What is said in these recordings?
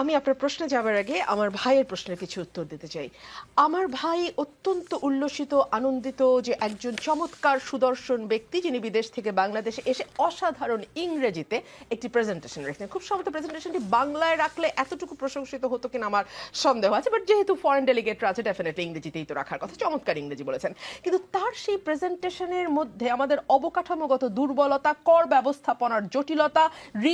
আমি আপনার প্রশ্নে যাবার আগে আমার ভাইয়ের প্রশ্নের কিছু উত্তর দিতে চাই। আমার ভাই অত্যন্ত উল্লসিত, আনন্দিত যে একজন চমৎকার সুদর্শন ব্যক্তি যিনি বিদেশ থেকে বাংলাদেশে এসে অসাধারণ ইংরেজিতে একটি প্রেজেন্টেশন রেখেছেন। খুব সম্ভবত প্রেজেন্টেশনটি বাংলায় রাখলে এতটুকু প্রশংসিত হতো কিনা আমার সন্দেহ আছে বাট যেহেতু ফরেন ডেলিগেটরা আছে ডেফিনেটলি ইংরেজিতেই তো রাখার কথা, চমৎকার ইংরেজি বলেছেন। কিন্তু তার সেই প্রেজেন্টেশনের মধ্যে আমাদের অবকাঠামোগত দুর্বলতা, কর ব্যবস্থাপনার জটিলতা,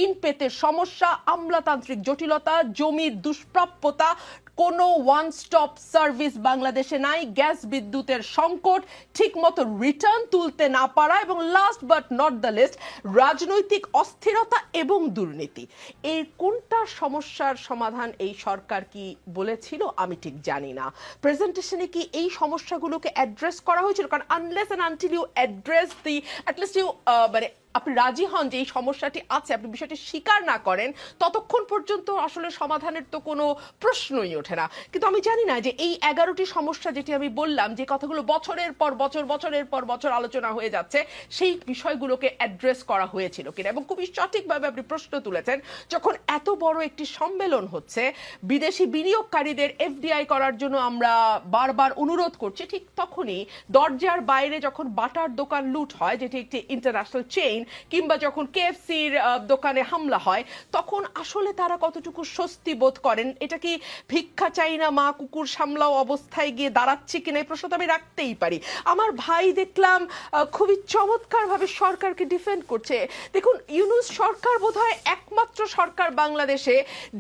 ঋণ পেতে সমস্যা, আমলাতান্ত্রিক জটিলতা জমির দুষ্প্রাপ্যতা, কোনো ওয়ান স্টপ সার্ভিস বাংলাদেশে নাই, গ্যাস বিদ্যুতের সংকট, ঠিকমতো রিটার্ন তুলতে না পারা এবং last but not the least রাজনৈতিক অস্থিরতা এবং দুর্নীতি। এই কোনটা সমস্যার সমাধান এই সরকার কি বলেছিল আমি ঠিক জানি না। প্রেজেন্টেশনে কি এই সমস্যাগুলোকে অ্যাড্রেস করা হয়েছিল? কারণ unless and until you address the at least you মানে আপনি রাজি হন যে এই সমস্যাটি আছে, আপনি বিষয়টি স্বীকার না করেন, ততক্ষণ পর্যন্ত আসলে সমাধানের তো কোনো প্রশ্নই ওঠে না। কিন্তু আমি জানি না যে এই এগারোটি সমস্যা যেটি আমি বললাম, যে কথাগুলো বছরের পর বছর, বছরের পর বছর আলোচনা হয়ে যাচ্ছে, সেই বিষয়গুলোকে অ্যাড্রেস করা হয়েছিল কিনা। এবং খুবই সঠিকভাবে আপনি প্রশ্ন তুলেছেন, যখন এত বড় একটি সম্মেলন হচ্ছে, বিদেশি বিনিয়োগকারীদের এফডিআই করার জন্য আমরা বারবার অনুরোধ করছি, ঠিক তখনই দরজার বাইরে যখন বাটার দোকান লুট হয়, যেটি একটি ইন্টারন্যাশনাল চেইন কিংবা যখন কেএফসির দোকানে হামলা হয়, তখন আসলে তারা কতটুকু স্বস্তি বোধ করেন? এটা কি ভিক্ষা চাই না মা কুকুর সামলাও অবস্থায় গিয়ে দাঁড়াচ্ছে কিনা? এই প্রশ্ন তো আমি রাখতেই পারি। আমার ভাই দেখলাম খুবই চমৎকারভাবে সরকারকে ডিফেন্ড করছে। দেখুন, ইউনুস সরকার বোধহয় একমাত্র সরকার বাংলাদেশে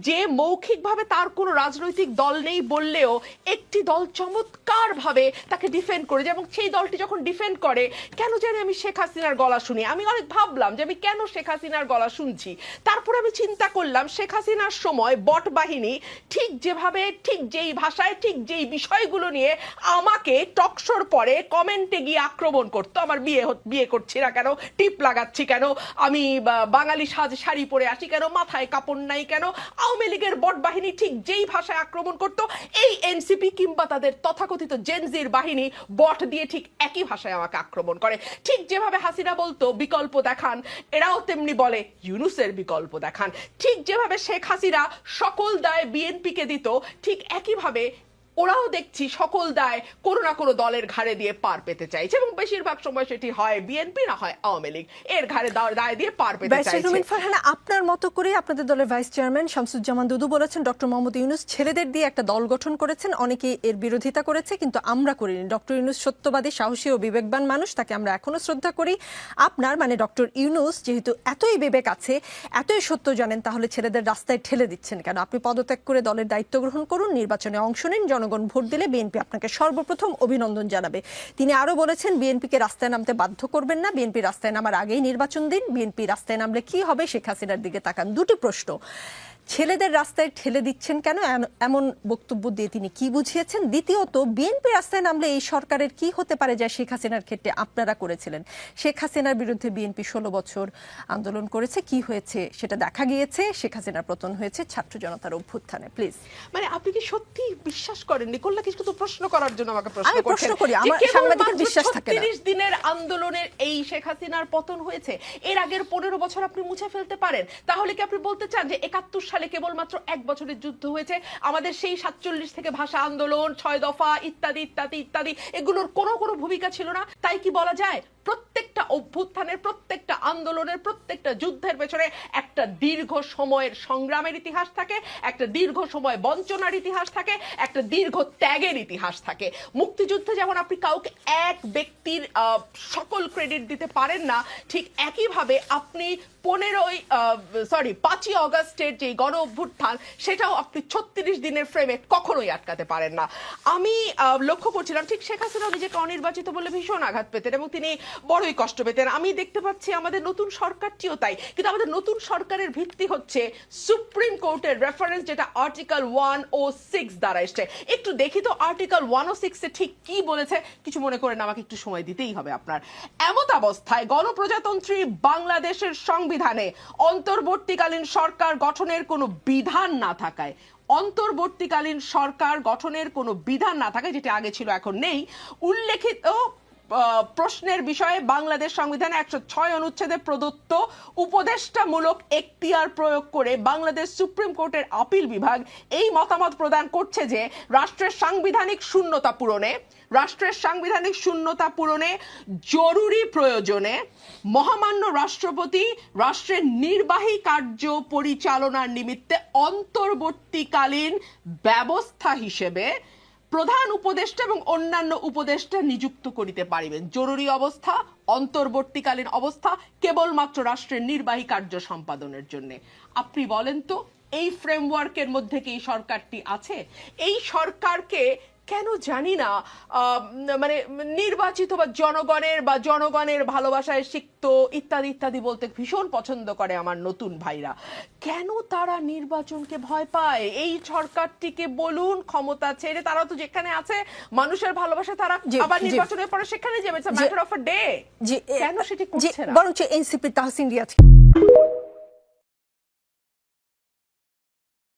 যে মৌখিকভাবে তার কোনো রাজনৈতিক দল নেই বললেও একটি দল চমৎকারভাবে তাকে ডিফেন্ড করে এবং সেই দলটি যখন ডিফেন্ড করে, কেন জানি আমি শেখ হাসিনার গলা শুনি। আমি অনেক ভাবলাম যে আমি কেন শেখ হাসিনার গলা শুনছি। তারপর আমি চিন্তা করলাম, শেখ হাসিনার সময় বট বাহিনী ঠিক যেভাবে, ঠিক যেই ভাষায়, ঠিক যেই বিষয়গুলো নিয়ে আমাকে টকশোর পরে কমেন্টে গিয়ে আক্রমণ করতো। আমার বিয়ে বিয়ে করছি না কেন? টিপ লাগাচ্ছি কেন? আমি বাঙালি সাজ শাড়ি পরে আসি কেন? মাথায় কাপড় নাই কেন? আওয়ামী লীগের বট বাহিনী ঠিক যেই ভাষায় আক্রমণ করতো, এই এনসিপি কিংবা তাদের তথাকথিত জেনজির বাহিনী বট দিয়ে ঠিক একই ভাষায় আমাকে আক্রমণ করে। ঠিক যেভাবে হাসিনা বলতো, বিকল্প দেখান। এরাও তেমনি বলে, ইউনুসের বিকল্প দেখান। ঠিক যেভাবে শেখ হাসিনা সকল দায় বিএনপিকে দিত, ঠিক একইভাবে ওরাও দেখছি সকল দায় কোনো না কোনো দলের ঘাড়ে দিয়ে পার পেতে চাইছে এবং বেশিরভাগ সময় সেটি হয় বিএনপি না হয় আওয়ামী লীগ। এর ঘাড়ে দায় দায় দিয়ে পার পেতে চাইছে। ফারহানা আপনার মতো করে আপনাদের দলের ভাইস চেয়ারম্যান শামসুজ্জামান দুদু বলেছেন ডক্টর মোহাম্মদ ইউনুস ছেলেদের দিয়ে একটা দল গঠন করেছেন অনেকে এর বিরোধিতা করেছে কিন্তু আমরা করিনি। ডক্টর ইউনুস সত্যবাদী সাহসী ও বিবেকবান মানুষ তাকে আমরা এখনও শ্রদ্ধা করি। আপনার মানে ডক্টর ইউনুস যেহেতু এতই বিবেক আছে এতই সত্য জানেন তাহলে ছেলেদের রাস্তায় ঠেলে দিচ্ছেন কেন? আপনি পদত্যাগ করে দলের দায়িত্ব গ্রহণ করুন নির্বাচনে অংশ নিন জনগণ ভোট দিলে বিএনপি আপনাকে সর্বপ্রথম অভিনন্দন জানাবে। তিনি আরও বলেছেন, বিএনপিকে রাস্তায় নামতে বাধ্য করবেন না। বিএনপি রাস্তায় নামার আগেই নির্বাচন দিন। বিএনপি রাস্তায় নামলে কি হবে? শেখ হাসিনার দিকে তাকান। দুটি প্রশ্ন। ছেলেদের রাস্তায় ঠেলে দিচ্ছেন কেন? এমন বক্তব্য দিয়ে তিনি কি বুঝিয়েছেন? দ্বিতীয়ত বিএনপি রাস্তায় নামলে এই সরকারের কি হতে পারে যা শেখ হাসিনার ক্ষেত্রে আপনারা করেছিলেন? শেখ হাসিনার বিরুদ্ধে বিএনপি ষোলো বছর আন্দোলন করেছে কি হয়েছে সেটা দেখা গিয়েছে শেখ হাসিনার পতন হয়েছে ছাত্র জনতার অভ্যুত্থানে। প্লিজ। মানে আপনি কি সত্যি বিশ্বাস করেন নিকোল্লা কিছু তো প্রশ্ন করার জন্য আমাকে প্রশ্ন আমি প্রশ্ন করি, আমার সাংবাদিকের বিশ্বাস থাকে না। 36 দিনের আন্দোলনের এই শেখ হাসিনার পতন হয়েছে এর আগের পনেরো বছর আপনি মুছে ফেলতে পারেন। তাহলে কি আপনি বলতে চান যে একাত্তর সালে কেবলমাত্র এক বছরের যুদ্ধ হয়েছে। আমাদের সেই সাতচল্লিশ থেকে ভাষা আন্দোলন, ছয় দফা, ইত্যাদি ইত্যাদি ইত্যাদি, এগুলোর কোনো কোনো ভূমিকা ছিল না। তাই কি বলা যায়? প্রত্যেকটা অভ্যুত্থানের, প্রত্যেকটা আন্দোলনের, প্রত্যেকটা যুদ্ধের পেছনে একটা দীর্ঘ সময়ের সংগ্রামের ইতিহাস থাকে, একটা দীর্ঘ সময় বঞ্চনার ইতিহাস থাকে, একটা দীর্ঘ ত্যাগের ইতিহাস থাকে। মুক্তিযুদ্ধে যেমন আপনি কাউকে এক ব্যক্তির সকল ক্রেডিট দিতে পারেন না, ঠিক একইভাবে আপনি পনেরোই সরি পাঁচই অগস্টের যে গণ অভ্যুত্থান, সেটাও আপনি ছত্রিশ দিনের ফ্রেমে কখনোই আটকাতে পারেন না। আমি লক্ষ্য করছিলাম, ঠিক শেখ হাসিনা নিজেকে অনির্বাচিত বলে ভীষণ আঘাত পেতেন এবং তিনি বড়ই কষ্ট পেতেন। আমি দেখতে পাচ্ছি আমাদের নতুন সরকারটিও তাই। কিন্তু আমাদের নতুন সরকারের ভিত্তি হচ্ছে সুপ্রিম কোর্টের রেফারেন্স যেটা আর্টিকেল ওয়ান ও সিক্স দ্বারা এসছে। একটু দেখি তো আর্টিকেল ওয়ান ও সিক্সে ঠিক কি বলেছে। কিছু মনে করেন, আমাকে একটু সময় দিতেই হবে আপনার। এমত অবস্থায় গণপ্রজাতন্ত্রী বাংলাদেশের সংবিধানে অন্তর্বর্তীকালীন সরকার গঠনের কোনো বিধান না থাকায়, অন্তর্বর্তীকালীন সরকার গঠনের কোনো বিধান না থাকে যেটা আগে ছিল, এখন নেই, উল্লেখিত প্রশ্নের বিষয়ে বাংলাদেশ সংবিধানে একশো ছয় অনুচ্ছেদে প্রদত্ত উপদেষ্টামূলক এখতিয়ার প্রয়োগ করে বাংলাদেশ সুপ্রিম কোর্টের আপিল বিভাগ এই মতামত প্রদান করছে যে রাষ্ট্রের সাংবিধানিক শূন্যতা পূরণে, রাষ্ট্রের সাংবিধানিক শূন্যতা পূরণে জরুরি প্রয়োজনে মহামান্য রাষ্ট্রপতি রাষ্ট্রের নির্বাহী কার্য পরিচালনার নিমিত্তে অন্তর্বর্তীকালীন ব্যবস্থা হিসেবে প্রধান উপদেষ্টা এবং অন্যান্য উপদেষ্টা নিযুক্ত করিতে পারিবেন। জরুরি অবস্থা, অন্তর্বর্তীকালীন অবস্থা, কেবলমাত্র রাষ্ট্রের নির্বাহী কার্য সম্পাদনের জন্য। আপনি বলেন তো, এই ফ্রেমওয়ার্কের মধ্যে কি সরকারটি আছে? এই সরকারকে কেন জানি না মানে নির্বাচিত বা জনগণের বা জনগণের ভালোবাসায় সিক্ত ইত্যাদি ইত্যাদি বলতে ভীষণ পছন্দ করে আমার নতুন ভাইরা। কেন তারা নির্বাচনকে ভয় পায়? এই সরকারটিকে বলুন ক্ষমতা ছেড়ে তারা তো যেখানে আছে মানুষের ভালোবাসা তারা আবার নির্বাচনের পরে সেখানে যাবে ম্যাটার অফ আ ডে কেন সেটি করছে না? বরঞ্চ এনসিপি তাহসিন রিয়াজ।